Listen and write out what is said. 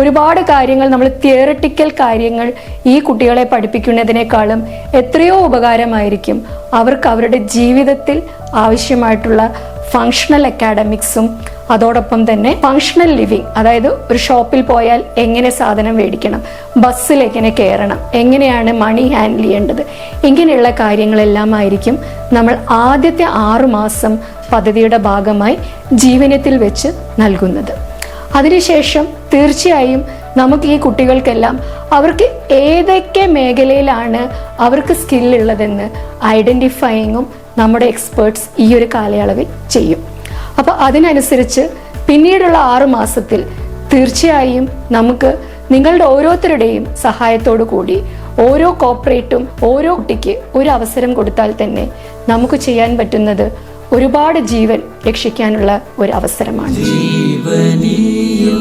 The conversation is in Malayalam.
ഒരുപാട് കാര്യങ്ങൾ നമ്മൾ തിയറട്ടിക്കൽ കാര്യങ്ങൾ ഈ കുട്ടികളെ പഠിപ്പിക്കുന്നതിനേക്കാളും എത്രയോ ഉപകാരമായിരിക്കും. അവർക്ക് അവരുടെ ജീവിതത്തിൽ ആവശ്യമായിട്ടുള്ള ഫങ്ഷണൽ അക്കാഡമിക്സും അതോടൊപ്പം തന്നെ ഫങ്ഷണൽ ലിവിങ് അതായത് ഒരു ഷോപ്പിൽ പോയാൽ എങ്ങനെ സാധനം മേടിക്കണം ബസ്സിൽ എങ്ങനെ കയറണം എങ്ങനെയാണ് മണി ഹാൻഡിൽ ചെയ്യേണ്ടത് ഇങ്ങനെയുള്ള കാര്യങ്ങളെല്ലാം ആയിരിക്കും നമ്മൾ ആദ്യത്തെ ആറുമാസം പദ്ധതിയുടെ ഭാഗമായി ജീവനത്തിൽ വെച്ച് നൽകുന്നത്. അതിനുശേഷം തീർച്ചയായും നമുക്ക് ഈ കുട്ടികൾക്കെല്ലാം അവർക്ക് ഏതൊക്കെ മേഖലയിലാണ് അവർക്ക് സ്കില്ലുള്ളതെന്ന് ഐഡന്റിഫൈയിങ്ങും നമ്മുടെ എക്സ്പേർട്സ് ഈ ഒരു കാലയളവിൽ ചെയ്യും. അപ്പോൾ അതിനനുസരിച്ച് പിന്നീടുള്ള ആറു മാസത്തിൽ തീർച്ചയായും നമുക്ക് നിങ്ങളുടെ ഓരോരുത്തരുടെയും സഹായത്തോടു കൂടി ഓരോ കോപ്പറേറ്റും ഓരോ കുട്ടിക്ക് ഒരു അവസരം കൊടുത്താൽ തന്നെ നമുക്ക് ചെയ്യാൻ പറ്റുന്നത് ഒരുപാട് ജീവൻ രക്ഷിക്കാനുള്ള ഒരു അവസരമാണ്. ജീവനീ